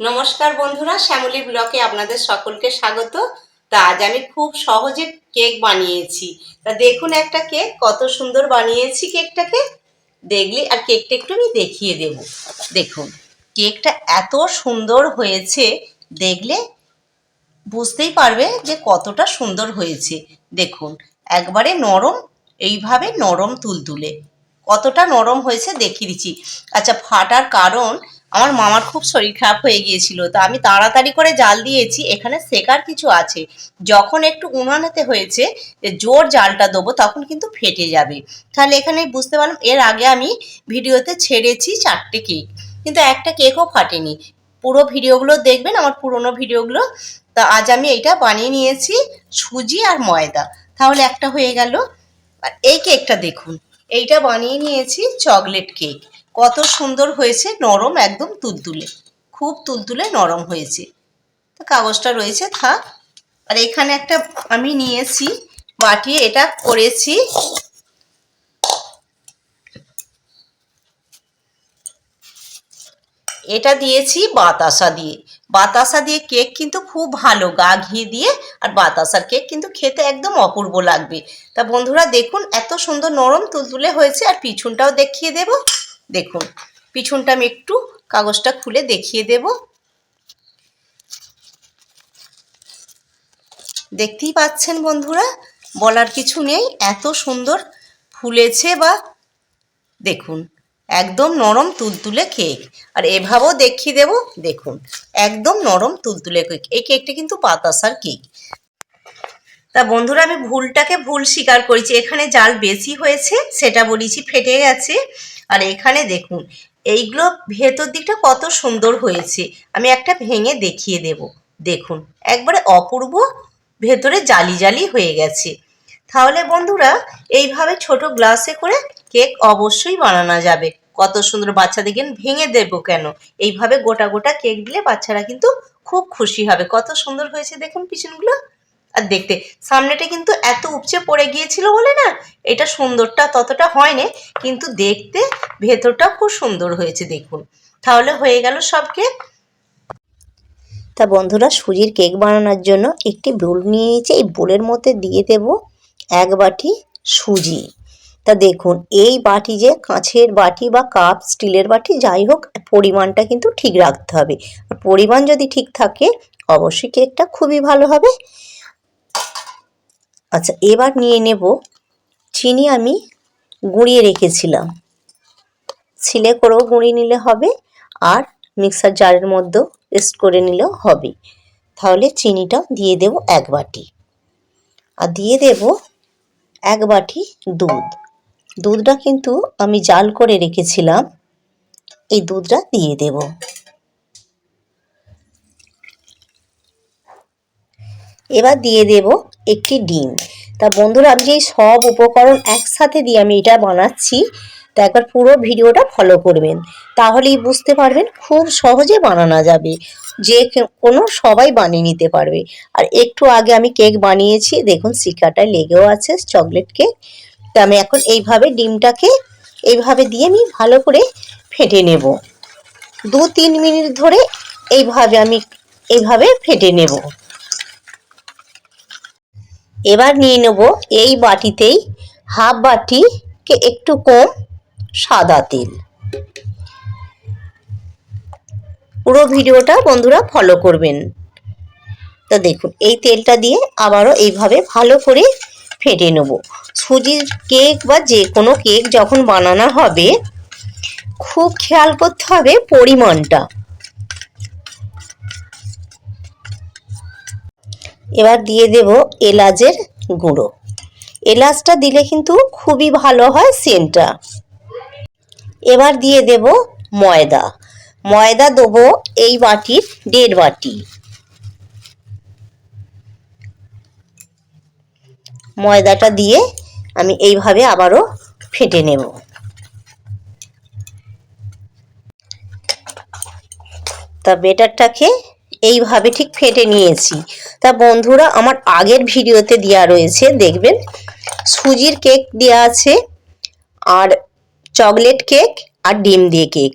নমস্কার বন্ধুরা, শ্যামলী ব্লকে আপনাদের সকলকে স্বাগত। তা আজ আমি খুব সহজে কেক বানিয়েছি। তা দেখুন একটা কেক, কত সুন্দর বানিয়েছি কেকটাকে। দেখলে, আর কেকটা একটু আমি দেখিয়ে দেব। দেখুন, কেকটা এত সুন্দর হয়েছে। দেখলে বুঝতেই পারবে যে কতটা সুন্দর হয়েছে। দেখুন, একবারে নরম, এইভাবে নরম তুলতুলে। কতটা নরম হয়েছে দেখিয়ে দিচ্ছি। আচ্ছা ফাটার কারণ আমার মামার খুব শরীর খারাপ হয়ে গিয়েছিল, তো আমি তাড়াতাড়ি করে জাল দিয়েছি, এখানে শেখার কিছু আছে। যখন একটু উনানেতে হয়েছে যে জোর জালটা দেবো, তখন কিন্তু ফেটে যাবে। তাহলে এখানে বুঝতে পারলাম, এর আগে আমি ভিডিওতে ছেড়েছি চারটে কেক, কিন্তু একটা কেকও ফাটেনি। পুরো ভিডিওগুলো দেখবেন, আমার পুরোনো ভিডিওগুলো। তা আজ আমি এইটা বানিয়ে নিয়েছি, সুজি আর ময়দা। তাহলে একটা হয়ে গেল। আর এই কেকটা দেখুন, এইটা বানিয়ে নিয়েছি চকলেট কেক। কত সুন্দর হয়েছে, নরম একদম তুলতুলে। খুব তুলতুলে নরম হয়েছে। তো কাগজটা রয়েছে, থাক। আর এখানে একটা আমি নিয়েছি বাটি এটা করেছি। এটা দিয়েছি বাতাসা দিয়ে। বাতাসা দিয়ে কেক কিন্তু খুব ভালো, গা ঘি দিয়ে। আর বাতাসার কেক কিন্তু খেতে একদম অপূর্ব লাগবে। তা বন্ধুরা দেখুন, এত সুন্দর নরম তুলতুলে হয়েছে। আর পিছনটাও দেখিয়ে দেব। দেখুন, পিছনটা আমি একটু কাগজটা খুলে দেখিয়ে দেব। দেখতেই পাচ্ছেন বন্ধুরা, বলার কিছু নেই, এত সুন্দর ফুলেছে বা দেখুন, একদম নরম তুলতুলে কেক। আর এভাবেও দেখিয়ে দেব, দেখুন, একদম নরম তুলতুলে কেক, এই কেকটা কিন্তু বাতাসার কেক। তা বন্ধুরা, আমি ভুলটাকে ভুল স্বীকার করেছি, এখানে জাল বেশি হয়েছে, সেটা বলেছি, ফেটে গেছে। আর এখানে দেখুন, এইগুলো ভেতর দিকটা কত সুন্দর হয়েছে। আমি একটা ভেঙে দেখিয়ে দেব। দেখুন, একবারে অপূর্ব ভেতরে জালি জালি হয়ে গেছে। তাহলে বন্ধুরা, এইভাবে ছোট গ্লাসে করে কেক অবশ্যই বানানো যাবে। কত সুন্দর বাচ্চা দেখেন ভেঙে দেব কেন? এইভাবে গোটা গোটা কেক দিলে বাচ্চারা কিন্তু খুব খুশি হবে। কত সুন্দর হয়েছে দেখুন পিছনগুলো। আর দেখতে। সামনেটা কিন্তু এত উপচে পড়ে গিয়েছিল বলে না, এটা সুন্দরটা ততটা হয়নি, কিন্তু দেখতে ভেতরটা খুব সুন্দর হয়েছে দেখুন। তাহলে হয়ে গেল সব কেক তা বন্ধুরা, সুজির কেক বানানোর জন্য একটি বোল নিয়ে নিয়েছি এই বোলের মধ্যে দিয়ে দেব এক বাটি সুজি। তা দেখুন, এই বাটি যে কাঁচের বাটি বা কাপ, স্টিলের বাটি, যাই হোক, পরিমাণটা কিন্তু ঠিক রাখতে হবে। আর পরিমাণ যদি ঠিক থাকে, অবশ্যই কেকটা খুবই ভালো হবে। আচ্ছা এবার নিয়ে নেব চিনি আমি গুঁড়িয়ে রেখেছিলাম। ছিলে করেও গুঁড়িয়ে নিলে হবে আর মিক্সার জারের মধ্যেও পেস্ট করে নিলেও হবে। তাহলে চিনিটা দিয়ে দেব এক বাটি। আর দিয়ে দেব এক বাটি দুধ। দুধটা কিন্তু আমি জাল করে রেখেছিলাম, এই দুধটা দিয়ে দেব। এবার দিয়ে দেব একটি ডিম। তা বন্ধুরা, আমি যে সব উপকরণ একসাথে দিয়ে আমি এটা বানাচ্ছি, তা একবার পুরো ভিডিওটা ফলো করবেন। তাহলেই বুঝতে পারবেন খুব সহজে বানানো যাবে। যে কোনো সবাই বানিয়ে নিতে পারবে। আর একটু আগে আমি কেক বানিয়েছি, দেখুন শিকাটায় লেগেও আছে চকলেট কেক। তা আমি এখন এইভাবে ডিমটাকে এইভাবে দিয়ে আমি ভালো করে ফেটে নেব। দু তিন মিনিট ধরে এইভাবে আমি এইভাবে ফেটে নেব। এবার নিয়ে নেব এই বাটিতেই হাফ বাটিকে একটু কম সাদা তেল। পুরো ভিডিওটা বন্ধুরা ফলো করবেন। তো দেখুন, এই তেলটা দিয়ে আবারও এইভাবে ভালো করে ফেটে নেব। সুজির কেক বা যে কোনো কেক যখন বানানো হবে, খুব খেয়াল করতে হবে পরিমাণটা। এবার দিয়ে দেব এলাচের গুঁড়ো। এলাচটা দিলে কিন্তু খুবই ভালো হয় সেন্টটা। এবার দিয়ে দেব ময়দা। ময়দা দেবো এই বাটির দেড় বাটি। ময়দাটা দিয়ে আমি এইভাবে আবারও ফেটে নেব। তা বেটারটাকে এইভাবে ঠিক ফেটে নিয়েছি। তা বন্ধুরা, আমার আগের ভিডিওতে দেওয়া রয়েছে, দেখবেন? সুজির কেক দেওয়া আছে, আর চকলেট কেক, আর ডিম দিয়ে কেক।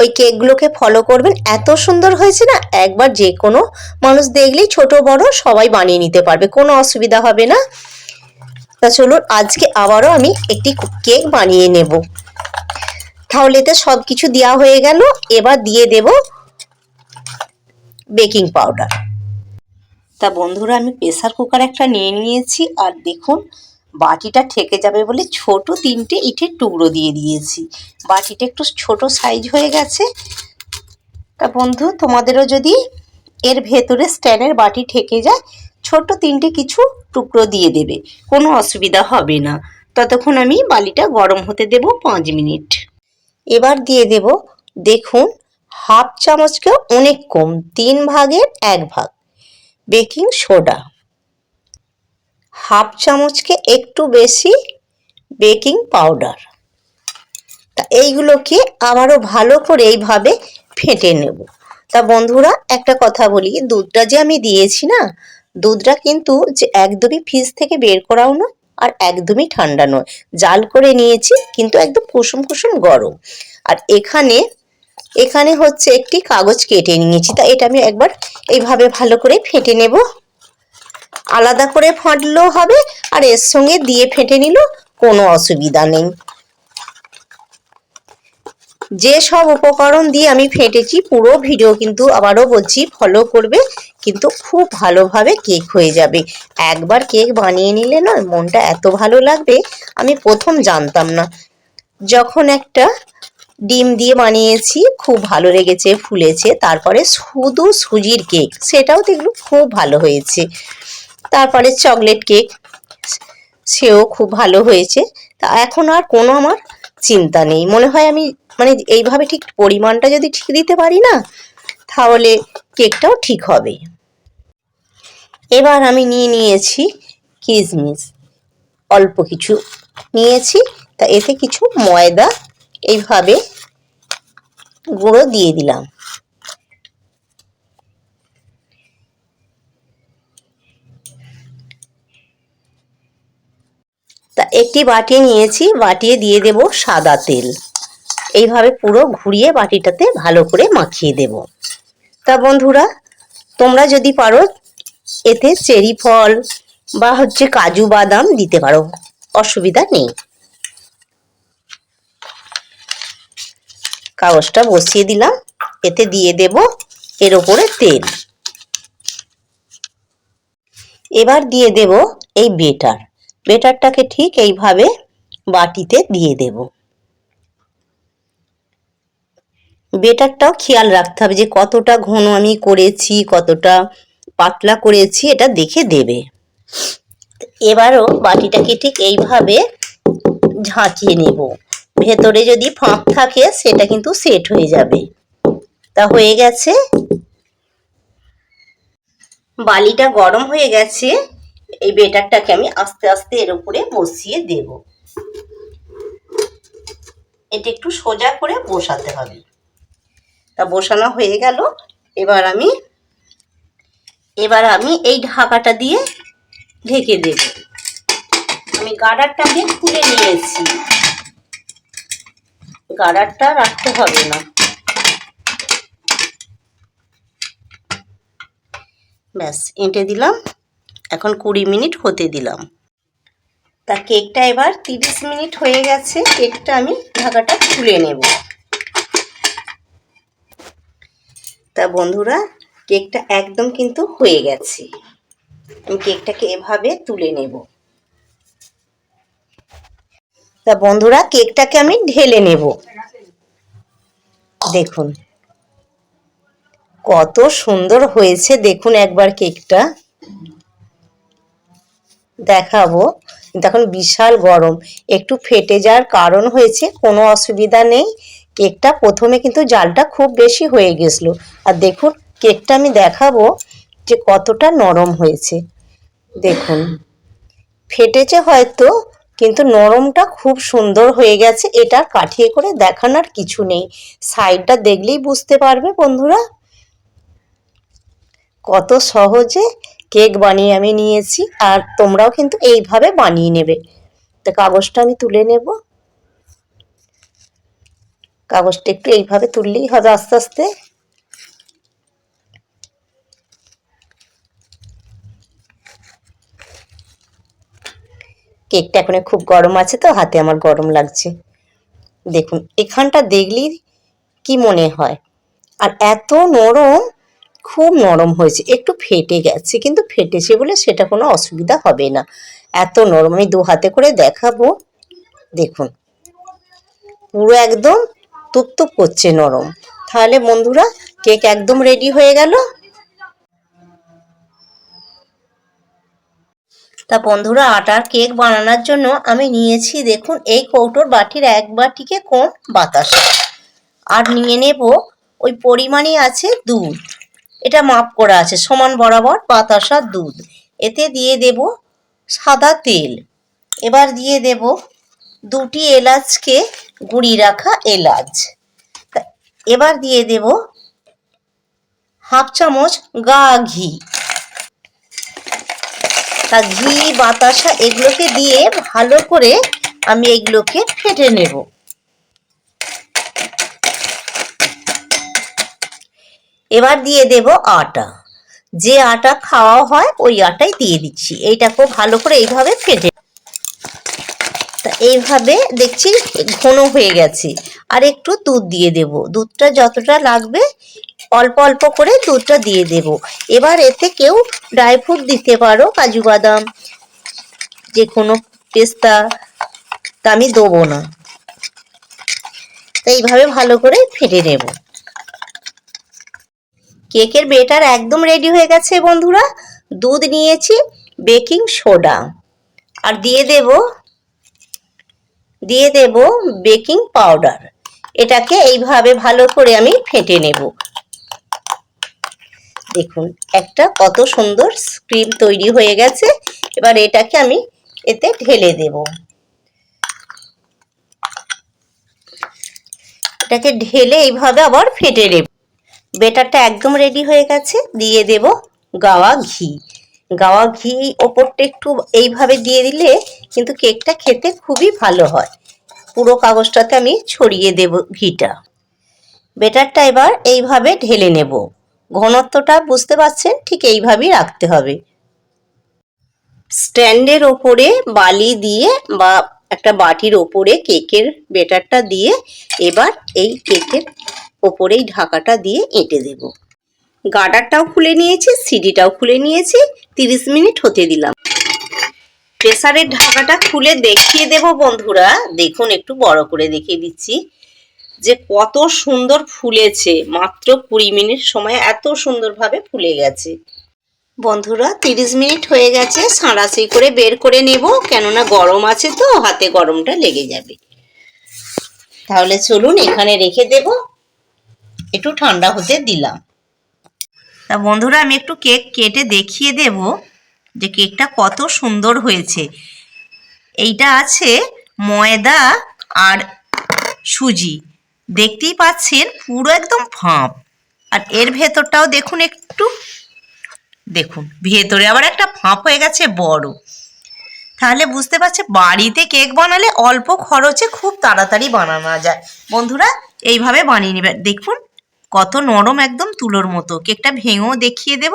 ওই কেকগুলোকে ফলো করবেন। এত সুন্দর হয়েছে না? একবার যে কোনো মানুষ দেখলেই ছোট, বড় সবাই বানিয়ে নিতে পারবে। কোনো অসুবিধা হবে না। তা চলুন, আজকে আবারও আমি একটি কেক বানিয়ে নেব। তাহলে তো সব কিছু দেওয়া হয়ে গেল। এবার দিয়ে দেব বেকিং পাউডার। তা বন্ধুরা, আমি প্রেসার কুকার একটা নিয়ে নিয়েছি, আর দেখুন, বাটিটা ঠেকে যাবে বলে ছোট তিনটে ইটের টুকরো দিয়ে দিয়েছি। বাটিটা একটু ছোট সাইজ হয়ে গেছে। তা বন্ধু, তোমাদেরও যদি এর ভেতরে স্ট্যান্ডের বাটি ঠেকে যায়, ছোট তিনটে কিছু টুকরো দিয়ে দেবে, কোনো অসুবিধা হবে না। ততক্ষণ আমি বালিটা গরম হতে দেব পাঁচ মিনিট। এবার দিয়ে দেব, দেখুন হাফ চামচকে অনেক কম, তিন ভাগের এক ভাগ। Baking soda. হাফ চামচকে একটু বেশি বেকিং পাউডার। তা এইগুলোকে আবারও ভালো করে এইভাবে ফেটে নেব। তা বন্ধুরা, একটা কথা বলি, দুধটা যে আমি দিয়েছি না, দুধটা কিন্তু যে একদমই ফ্রিজ থেকে বের করাও নয় আর একদমই ঠান্ডা নয়। জাল করে নিয়েছি, কিন্তু একদম কুসুম কুসুম গরম। আর এখানে এখানে হচ্ছে একটি কাগজ কেটে নিয়েছি, তা এটা আমি একবার এইভাবে ভালো করে ফেটে নেব। আলাদা করে ফাটলেও হবে, আর এর সঙ্গে দিয়ে ফেটে নিল কোনো অসুবিধা নেই। যে সব উপকরণ দিয়ে আমি ফেটেছি, পুরো ভিডিও কিন্তু আবারও বলছি ফলো করবে, কিন্তু খুব ভালোভাবে কেক হয়ে যাবে। একবার কেক বানিয়ে নিলে না মনটা এত ভালো লাগবে, আমি প্রথম জানতাম না। যখন একটা ডিম দিয়ে বানিয়েছি, খুব ভালো লেগেছে, ফুলেছে। তারপরে শুধু সুজির কেক, সেটাও দেখল খুব ভালো হয়েছে। তারপরে চকলেট কেক, সেও খুব ভালো হয়েছে। তা এখন আর কোনো আমার চিন্তা নেই। মনে হয় আমি মানে এইভাবে ঠিক পরিমাণটা যদি ঠিক দিতে পারি না, তাহলে কেকটাও ঠিক হবে। এবার আমি নিয়ে নিয়েছি কিশমিশ অল্প কিছু নিয়েছি, তা এতে কিছু ময়দা এইভাবে গুঁড়ো দিয়ে দিলাম। তা একটি বাটি নিয়েছি, বাটিয়ে দিয়ে দেব সাদা তেল। এইভাবে পুরো ঘুরিয়ে বাটিটাতে ভালো করে মাখিয়ে দেব। তা বন্ধুরা, তোমরা যদি পারো, এতে চেরি ফল বা হচ্ছে কাজু বাদাম দিতে পারো, অসুবিধা নেই। কাগজটা বসিয়ে দিলাম। এতে দিয়ে দেব এর ওপরে তেল। এবার দিয়ে দেব এই বেটার। বেটারটাকে ঠিক এইভাবে বাটিতে দিয়ে দেব। বেটারটাও খেয়াল রাখতে হবে যে কতটা ঘন আমি করেছি, কতটা পাতলা করেছি, এটা দেখে দেবে। এবারও বাটিটাকে ঠিক এইভাবে ঝাঁকিয়ে নেব। ভেতরে যদি ফাঁক থাকে, সেটা কিন্তু সেট হয়ে যাবে। তা হয়ে গেছে। বালিটা গরম হয়ে গেছে। এই বেটারটাকে আমি আস্তে আস্তে এর উপরে বসিয়ে দেব। এটা একটু সোজা করে বসাতে হবে। তা বসানো হয়ে গেল। এবার আমি এবার আমি এই ঢাকাটা দিয়ে ঢেকে দেব। আমি গার্ডারটাকে খুলে নিয়েছি। গার্ডারটা রাখতে হবে না। ব্যাস, এঁটে দিলাম। এখন কুড়ি মিনিট হতে দিলাম। তা কেকটা এবার তিরিশ মিনিট হয়ে গেছে। কেকটা আমি ঢাকাটা খুলে নেব। তা বন্ধুরা, কেকটা একদম কিন্তু হয়ে গেছে। আমি কেকটাকে এভাবে তুলে নেব। তা বন্ধুরা, কেকটাকে আমি ঢেলে নেব। দেখুন, কত সুন্দর হয়েছে। দেখুন একবার কেকটা। দেখাবো। কিন্তু এখন বিশাল গরম। একটু ফেটে যাওয়ার কারণ হয়েছে, কোনো অসুবিধা নেই। কেকটা প্রথমে কিন্তু জালটা খুব বেশি হয়ে গেছিল। আর দেখুন, কেকটা আমি দেখাবো যে কতটা নরম হয়েছে। দেখুন, ফেটেছে হয়তো কিন্তু নরমটা খুব সুন্দর হয়ে গেছে, এটা কাঠিয়ে করে দেখানোর কিছু নেই। সাইডটা দেখলেই বুঝতে পারবে বন্ধুরা। কত সহজে কেক বানিয়ে আমি নিয়েছি, আর তোমরাও কিন্তু এইভাবে বানিয়ে নেবে। তো কাগজটা আমি তুলে নেব। কাগজটা একটু এইভাবে তুললেই হবে আস্তে আস্তে। কেকটা এখন খুব গরম আছে তো, হাতে আমার গরম লাগছে। দেখুন, এখানটা দেখলেই কি মনে হয়? আর এত নরম, খুব নরম হয়েছে। একটু ফেটে গেছে, কিন্তু ফেটেছে বলে সেটা কোনো অসুবিধা হবে না। এত নরম, আমি দু হাতে করে দেখাবো। দেখুন, পুরো একদম তুপতুপ করছে নরম। তাহলে বন্ধুরা, কেক একদম রেডি হয়ে গেল। তা বন্ধুরা আটার কেক বানানোর জন্য আমি নিয়েছি, দেখুন, এই কৌটোর বাটির এক বাটিকে কোন বাতাসা। আর নিয়ে নেব, ওই পরিমাণই আছে দুধ। এটা মাপ করা আছে, সমান বরাবর বাতাসা দুধ। এতে দিয়ে দেব সাদা তেল। এবার দিয়ে দেব দুটি এলাচকে গুঁড়ি রাখা এলাচ। এবার দিয়ে দেব হাফ চামচ গা ঘি। তা ঘি, বাতাসা এগুলোকে দিয়ে ভালো করে আমি এগুলোকে ফেটে নেব। এবার দিয়ে দেব আটা। যে আটা খাওয়া হয়, ওই আটাই দিয়ে দিচ্ছি। এইটা খুব ভালো করে এইভাবে ফেটে এইভাবে দেখছি ঘন হয়ে গেছে। আর একটু দুধ দিয়ে দেব। দুধটা যতটা লাগবে, অল্প অল্প করে দুধটা দিয়ে দেব। এবার এতে কেউ ড্রাই ফ্রুট দিতে পারো, কাজু বাদাম যে কোনো পেস্তা, তা আমি দেবো না। তো এইভাবে ভালো করে ফেটে নেব। কেকের বেটার একদম রেডি হয়ে গেছে বন্ধুরা। দুধ নিয়েছি বেকিং সোডা। আর দিয়ে দেব দিয়ে দেব বেকিং পাউডার। এটাকে এইভাবে ভালো করে আমি ফেটে নেব। দেখুন, একটা কত সুন্দর ক্রিম তৈরি হয়ে গেছে। এবার এটাকে আমি এতে ঢেলে দেব। এটাকে ঢেলে এইভাবে আবার ফেটে নেব। বেটারটা একদম রেডি হয়ে গেছে। দিয়ে দেব গাওয়া ঘি। গাওয়া ঘি ওপরটা একটু এইভাবে দিয়ে দিলে কিন্তু কেকটা খেতে খুবই ভালো হয়। পুরো কাগজটাতে আমি ছড়িয়ে দেব ঘিটা। বেটারটা এবার এইভাবে ঢেলে নেব। ঘনত্বটা বুঝতে পারছেন? ঠিক এইভাবেই রাখতে হবে। স্ট্যান্ডের ওপরে বালি দিয়ে বা একটা বাটির ওপরে কেকের বেটারটা দিয়ে এবার এই কেকের ওপরেই ঢাকাটা দিয়ে এঁটে দেব। গার্ডারটাও খুলে নিয়েছি, সিডিটাও খুলে নিয়েছি, তিরিশ মিনিট হতে দিলাম। প্রেসারের ঢাকাটা খুলে দেখিয়ে দেব বন্ধুরা। দেখুন, একটু বড় করে দেখিয়ে দিচ্ছি। যে কত সুন্দর ফুলেছে, মাত্র কুড়ি মিনিট সময় এত সুন্দরভাবে ফুলে গেছে। বন্ধুরা, তিরিশ মিনিট হয়ে গেছে, সাঁড়াশি করে বের করে নেব, কেননা গরম আছে তো, হাতে গরমটা লেগে যাবে। তাহলে চলুন, এখানে রেখে দেব। একটু ঠান্ডা হতে দিলাম। তা বন্ধুরা, আমি একটু কেক কেটে দেখিয়ে দেব যে কেকটা কত সুন্দর হয়েছে। এইটা আছে ময়দা আর সুজি। দেখতেই পাচ্ছেন, পুরো একদম ফাঁপ। আর এর ভেতরটাও দেখুন একটু। দেখুন, ভেতরে আবার একটা ফাঁপ হয়ে গেছে বড়। তাহলে বুঝতে পারছে, বাড়িতে কেক বানালে অল্প খরচে খুব তাড়াতাড়ি বানানো যায়। বন্ধুরা, এইভাবে বানিয়ে নেবে। দেখুন কত নরম একদম তুলোর মতো। কেকটা ভেঙেও দেখিয়ে দেব।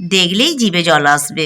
দেখলেই জিভে জল আসবে।